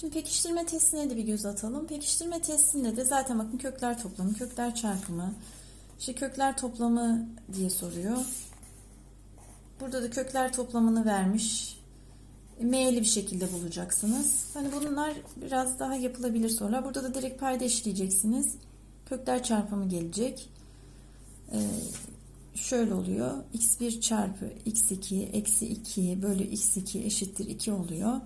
Şimdi pekiştirme testine de bir göz atalım. Pekiştirme testinde de zaten bakın kökler toplamı, kökler çarpımı, işte kökler toplamı diye soruyor. Burada da kökler toplamını vermiş. M'li bir şekilde bulacaksınız. Hani bunlar biraz daha yapılabilir sorular. Burada da direkt payda işleyeceksiniz. Kökler çarpımı gelecek. Ee, şöyle oluyor. x1 çarpı x2 eksi 2 bölü x2 eşittir 2 oluyor.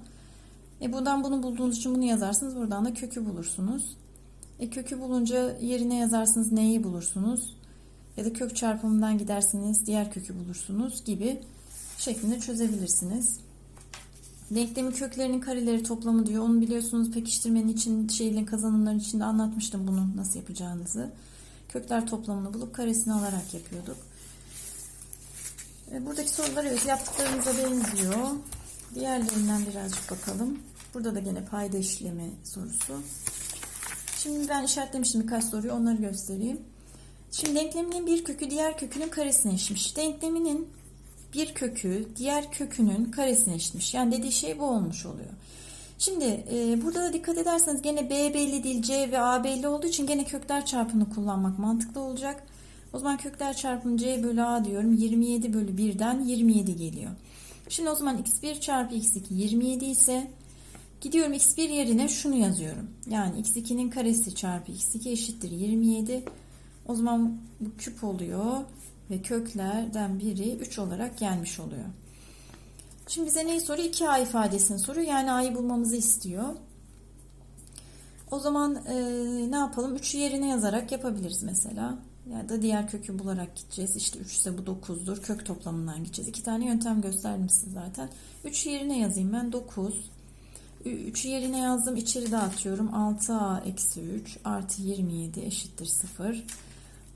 E buradan bunu bulduğunuz için bunu yazarsınız. Buradan da kökü bulursunuz. E kökü bulunca yerine yazarsınız neyi bulursunuz. Ya da kök çarpımından gidersiniz diğer kökü bulursunuz gibi şeklinde çözebilirsiniz. Denklemin köklerinin kareleri toplamı diyor. Onu biliyorsunuz pekiştirmenin için şeylerin kazanımların içinde anlatmıştım bunu nasıl yapacağınızı. Kökler toplamını bulup karesini alarak yapıyorduk. E, Buradaki sorular evet yaptıklarımıza benziyor. Diğerlerinden birazcık bakalım. Burada da gene payda işlemi sorusu. Şimdi ben işaretlemiştim birkaç soruyu onları göstereyim. Şimdi denkleminin bir kökü diğer kökünün karesine eşitmiş. Denkleminin bir kökü diğer kökünün karesine eşitmiş. Yani dediği şey bu olmuş oluyor. Şimdi e, burada da dikkat ederseniz gene B belli değil C ve A belli olduğu için gene kökler çarpımını kullanmak mantıklı olacak. O zaman kökler çarpımı C bölü A diyorum. 27 bölü 1'den 27 geliyor. Şimdi o zaman x1 çarpı x2 27 ise gidiyorum x1 yerine şunu yazıyorum. Yani x2'nin karesi çarpı x2 eşittir 27. O zaman bu küp oluyor ve köklerden biri 3 olarak gelmiş oluyor. Şimdi bize neyi soruyor? 2a ifadesini soruyor. Yani a'yı bulmamızı istiyor. O zaman e, ne yapalım? 3'ü yerine yazarak yapabiliriz mesela. Ya da diğer kökü bularak gideceğiz. İşte 3 ise bu 9'dur. Kök toplamından gideceğiz. İki tane yöntem gösterdim size zaten. 3'ü yerine yazayım ben. 9. 3'ü yerine yazdım. İçeri dağıtıyorum. 6a eksi 3 artı 27 eşittir 0.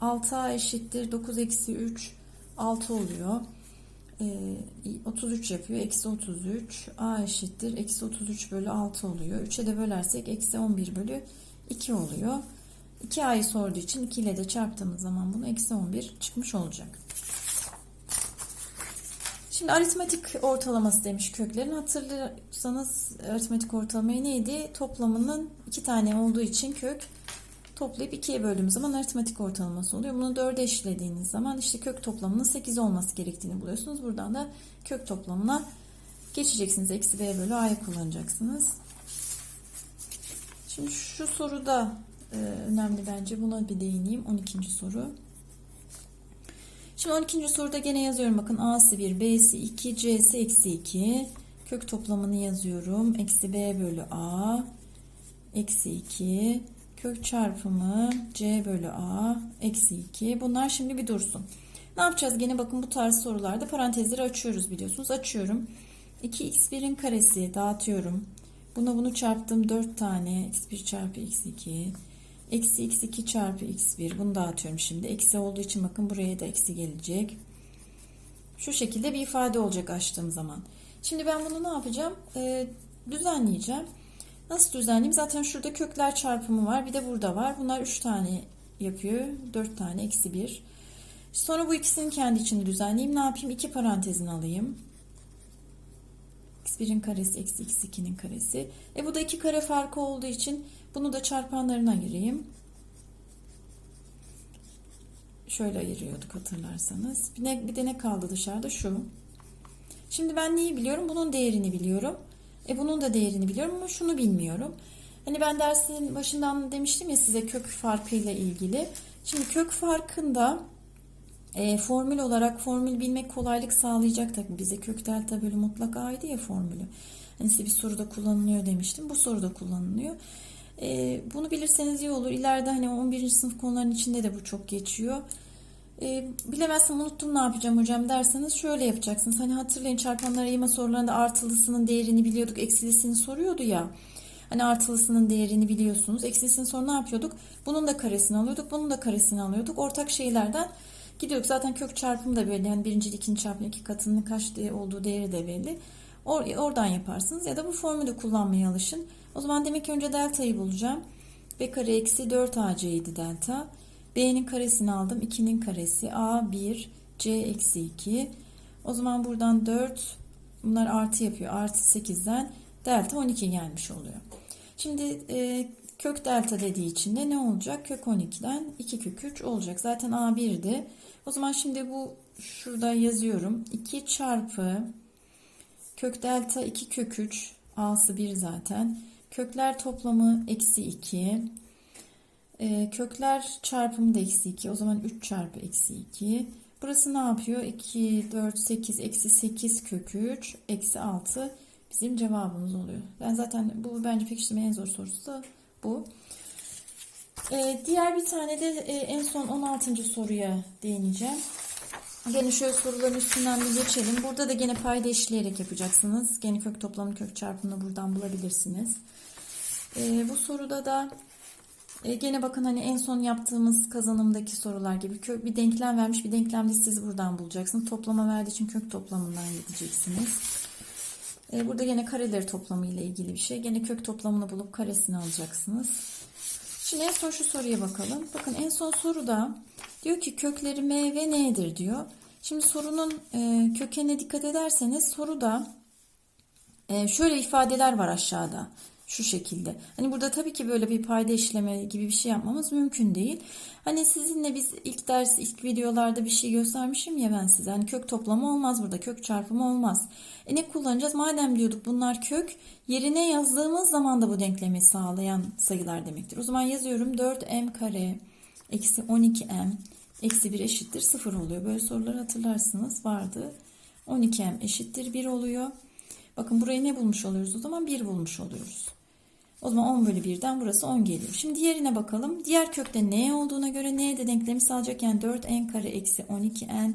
6a eşittir 9 eksi 3 6 oluyor. Ee, 33 yapıyor. Eksi 33 a eşittir. Eksi 33 bölü 6 oluyor. 3'e de bölersek eksi 11 bölü 2 oluyor. 2a'yı sorduğu için 2 ile de çarptığımız zaman bunu eksi 11 çıkmış olacak. Şimdi aritmetik ortalaması demiş köklerin. Hatırlarsanız aritmetik ortalamayı neydi? Toplamının iki tane olduğu için kök toplayıp ikiye böldüğümüz zaman aritmetik ortalaması oluyor. Bunu 4'e eşlediğiniz zaman işte kök toplamının 8 olması gerektiğini buluyorsunuz. Buradan da kök toplamına geçeceksiniz. Eksi b bölü a'yı kullanacaksınız. Şimdi şu soruda önemli bence. Buna bir değineyim. 12. soru. Şimdi 12. soruda gene yazıyorum. Bakın a'sı 1, b'si 2, c'si eksi 2. Kök toplamını yazıyorum. Eksi b bölü a. Eksi 2 kök çarpımı c bölü a eksi 2. Bunlar şimdi bir dursun. Ne yapacağız? Gene bakın bu tarz sorularda parantezleri açıyoruz biliyorsunuz. Açıyorum. 2x1'in karesi dağıtıyorum. Buna bunu çarptım 4 tane x1 çarpı x2. Eksi x2 çarpı x1. Bunu dağıtıyorum şimdi. Eksi olduğu için bakın buraya da eksi gelecek. Şu şekilde bir ifade olacak açtığım zaman. Şimdi ben bunu ne yapacağım? Ee, düzenleyeceğim. Nasıl düzenleyeyim? Zaten şurada kökler çarpımı var. Bir de burada var. Bunlar 3 tane yapıyor. 4 tane eksi 1. Sonra bu ikisini kendi içinde düzenleyeyim. Ne yapayım? 2 parantezini alayım. X1'in karesi eksi x2'nin karesi. E bu da 2 kare farkı olduğu için bunu da çarpanlarına ayırayım. Şöyle ayırıyorduk hatırlarsanız. Bir, ne, bir de ne kaldı dışarıda? Şu. Şimdi ben neyi biliyorum? Bunun değerini biliyorum. E bunun da değerini biliyorum ama şunu bilmiyorum. Hani ben dersin başından demiştim ya size kök farkıyla ilgili. Şimdi kök farkında e, formül olarak formül bilmek kolaylık sağlayacak tabii bize kök delta bölü mutlak a'ydı ya formülü. Hani size bir soruda kullanılıyor demiştim. Bu soruda kullanılıyor. E, bunu bilirseniz iyi olur. İleride hani 11. sınıf konularının içinde de bu çok geçiyor. E, bilemezsem unuttum ne yapacağım hocam derseniz şöyle yapacaksınız. Hani hatırlayın çarpanlar ayırma sorularında artılısının değerini biliyorduk, eksilisini soruyordu ya. Hani artılısının değerini biliyorsunuz. Eksilisini sonra ne yapıyorduk? Bunun da karesini alıyorduk, bunun da karesini alıyorduk. Ortak şeylerden gidiyorduk. Zaten kök çarpımı da belli. Yani birinci ikinci çarpım iki katının kaç olduğu değeri de belli. Or oradan yaparsınız. Ya da bu formülü kullanmaya alışın. O zaman demek ki önce delta'yı bulacağım. B kare eksi 4ac delta. B'nin karesini aldım. 2'nin karesi. A 1. C eksi 2. O zaman buradan 4. Bunlar artı yapıyor. Artı 8'den delta 12 gelmiş oluyor. Şimdi e, kök delta dediği için de ne olacak? Kök 12'den 2 kök 3 olacak. Zaten A1'di. O zaman şimdi bu şurada yazıyorum. 2 çarpı kök delta 2 kök 3 A'sı 1 zaten. Kökler toplamı eksi 2. E, kökler çarpımı da eksi 2. O zaman 3 çarpı eksi 2. Burası ne yapıyor? 2, 4, 8, eksi 8 kök 3, eksi 6 bizim cevabımız oluyor. Ben zaten bu bence pekiştirme en zor sorusu da bu. Ee, diğer bir tane de e, en son 16. soruya değineceğim. Gene şöyle soruların üstünden bir geçelim. Burada da gene payda işleyerek yapacaksınız. Gene kök toplamı kök çarpımını buradan bulabilirsiniz. Ee, bu soruda da e, gene bakın hani en son yaptığımız kazanımdaki sorular gibi kök bir denklem vermiş bir denklemde siz buradan bulacaksınız. Toplama verdiği için kök toplamından gideceksiniz. E, burada gene kareleri toplamı ile ilgili bir şey. Gene kök toplamını bulup karesini alacaksınız. Şimdi en son şu soruya bakalım. Bakın en son soruda diyor ki kökleri m ve n'dir diyor. Şimdi sorunun e, kökenine dikkat ederseniz soruda e, şöyle ifadeler var aşağıda. Şu şekilde. Hani burada tabii ki böyle bir payda işleme gibi bir şey yapmamız mümkün değil. Hani sizinle biz ilk ders, ilk videolarda bir şey göstermişim ya ben size. Hani kök toplamı olmaz burada. Kök çarpımı olmaz. E ne kullanacağız? Madem diyorduk bunlar kök, yerine yazdığımız zaman da bu denklemi sağlayan sayılar demektir. O zaman yazıyorum 4m kare eksi 12m eksi 1 eşittir 0 oluyor. Böyle soruları hatırlarsınız vardı. 12m eşittir 1 oluyor. Bakın burayı ne bulmuş oluyoruz o zaman? 1 bulmuş oluyoruz. O zaman 10 bölü 1'den burası 10 geliyor. Şimdi diğerine bakalım. Diğer kökte n olduğuna göre n de denklemi sağlayacak. Yani 4n kare eksi 12n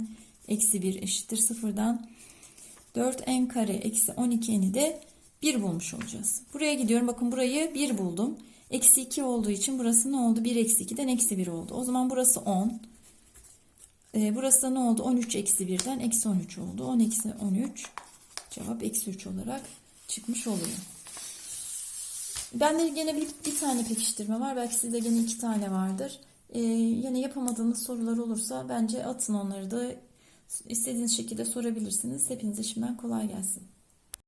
eksi 1 eşittir 0'dan. 4n kare eksi 12n'i de 1 bulmuş olacağız. Buraya gidiyorum. Bakın burayı 1 buldum. Eksi 2 olduğu için burası ne oldu? 1 eksi 2'den eksi 1 oldu. O zaman burası 10. Ee, burası da ne oldu? 13 eksi 1'den eksi 13 oldu. 10 eksi 13 cevap eksi 3 olarak çıkmış oluyor. Bende gene bir, bir tane pekiştirme var. Belki sizde gene iki tane vardır. Ee, yine yapamadığınız sorular olursa bence atın onları da istediğiniz şekilde sorabilirsiniz. Hepinize şimdiden kolay gelsin.